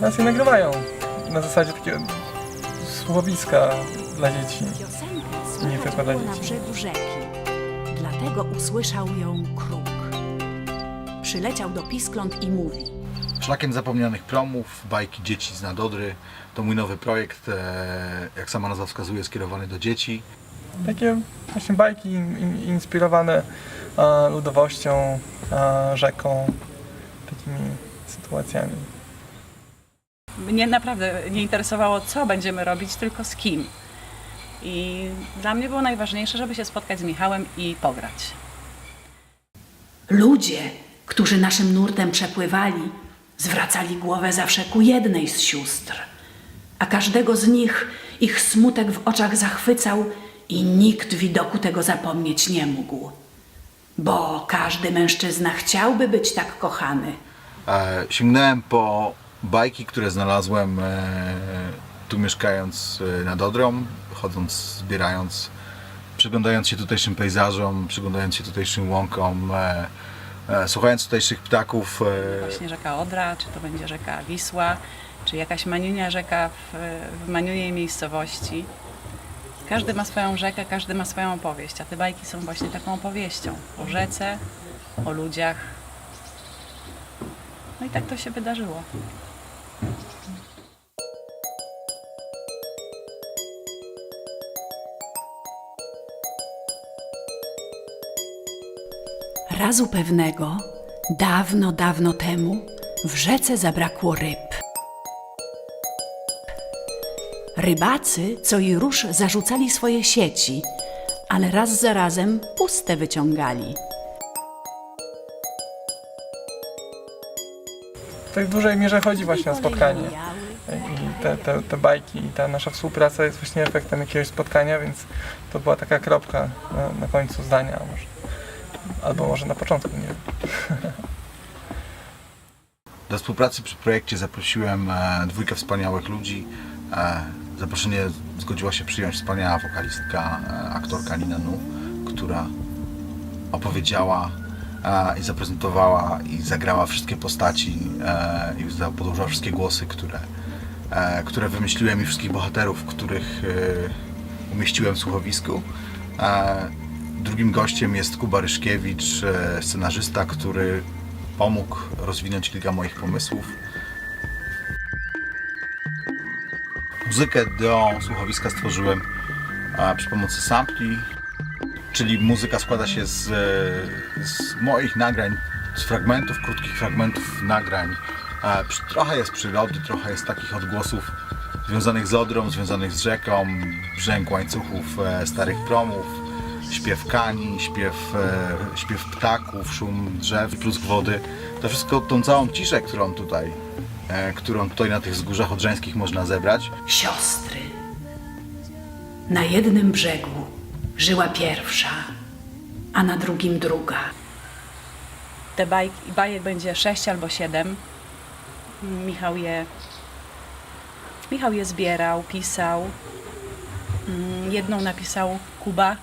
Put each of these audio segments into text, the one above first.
teraz je nagrywają. Na zasadzie takiego słuchowiska dla dzieci. Nie tylko dla było na dzieci. brzegu rzeki. Dlatego usłyszał ją kruk. Przyleciał do Piskląt i mówi. Szlakiem zapomnianych promów, bajki dzieci z Nadodry. To mój nowy projekt, e, jak sama nazwa wskazuje, skierowany do dzieci. Takie właśnie bajki in, in, inspirowane e, ludowością, e, rzeką, takimi sytuacjami. Mnie naprawdę nie interesowało, co będziemy robić, tylko z kim. I dla mnie było najważniejsze, żeby się spotkać z Michałem i pograć. Ludzie, którzy naszym nurtem przepływali, zwracali głowę zawsze ku jednej z sióstr, a każdego z nich ich smutek w oczach zachwycał i nikt widoku tego zapomnieć nie mógł. Bo każdy mężczyzna chciałby być tak kochany. E, sięgnąłem po bajki, które znalazłem e, tu mieszkając e, nad Odrą, chodząc, zbierając, przyglądając się tutejszym pejzażom, przyglądając się tutejszym łąkom, e, słuchając tutejszych ptaków. Właśnie rzeka Odra, czy to będzie rzeka Wisła, czy jakaś maniunia rzeka w, w miejscowości. Każdy ma swoją rzekę, każdy ma swoją opowieść, a te bajki są właśnie taką opowieścią o rzece, o ludziach. No i tak to się wydarzyło. Razu pewnego, dawno, dawno temu, w rzece zabrakło ryb. Rybacy co i róż zarzucali swoje sieci, ale raz za razem puste wyciągali. W dużej mierze chodzi właśnie o spotkanie. I te, te, te bajki i ta nasza współpraca jest właśnie efektem jakiegoś spotkania, więc to była taka kropka na, na końcu zdania może. Albo może na początku, nie wiem. Do współpracy przy projekcie zaprosiłem e, dwójkę wspaniałych ludzi. E, zaproszenie zgodziła się przyjąć wspaniała wokalistka, e, aktorka Nina Nu, która opowiedziała i zaprezentowała i zagrała wszystkie postaci e, i podłożyła wszystkie głosy, które, e, które wymyśliłem i wszystkich bohaterów, których e, umieściłem w słuchowisku. Drugim gościem jest Kuba Ryszkiewicz, scenarzysta, który pomógł rozwinąć kilka moich pomysłów. Muzykę do słuchowiska stworzyłem przy pomocy sampli, czyli muzyka składa się z, e, z moich nagrań, z fragmentów, krótkich fragmentów nagrań. E, Trochę jest przyrody, trochę jest takich odgłosów związanych z Odrą, związanych z rzeką, brzęk łańcuchów e, starych promów, śpiew kani, śpiew, śpiew ptaków, szum drzew plusk wody. To wszystko, tą całą ciszę, którą tutaj, którą tutaj na tych wzgórzach odrzańskich można zebrać, Siostry. Na jednym brzegu żyła pierwsza, a na drugim druga. Te bajki, bajek będzie sześć albo siedem. Michał je, Michał je zbierał, pisał. Mm, Jedną napisał Kuba,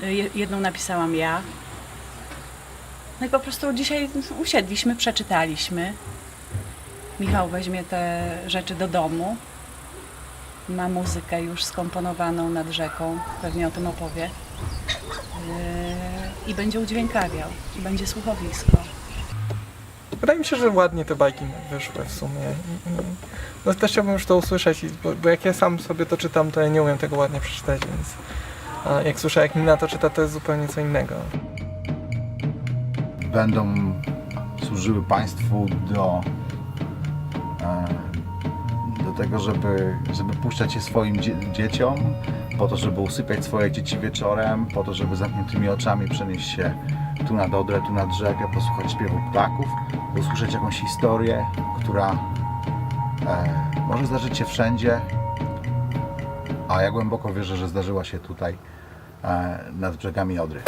je- jedną napisałam ja. No i po prostu dzisiaj usiedliśmy, przeczytaliśmy. Michał weźmie te rzeczy do domu. Ma muzykę już skomponowaną nad rzeką, pewnie o tym opowie. Yy, I będzie udźwiękawiał, i będzie słuchowisko. Wydaje mi się, że ładnie te bajki wyszły w sumie. No też chciałbym już to usłyszeć, bo, bo jak ja sam sobie to czytam, to ja nie umiem tego ładnie przeczytać, więc a jak słyszę jak Nina to czyta, to jest zupełnie co innego. będą służyły państwu do tego, żeby, żeby puszczać je swoim dzie dzieciom, po to, żeby usypiać swoje dzieci wieczorem, po to, żeby zamkniętymi oczami przenieść się tu nad Odrę, tu nad rzekę, posłuchać śpiewu ptaków, usłyszeć jakąś historię, która e, może zdarzyć się wszędzie, a ja głęboko wierzę, że zdarzyła się tutaj e, nad brzegami Odry.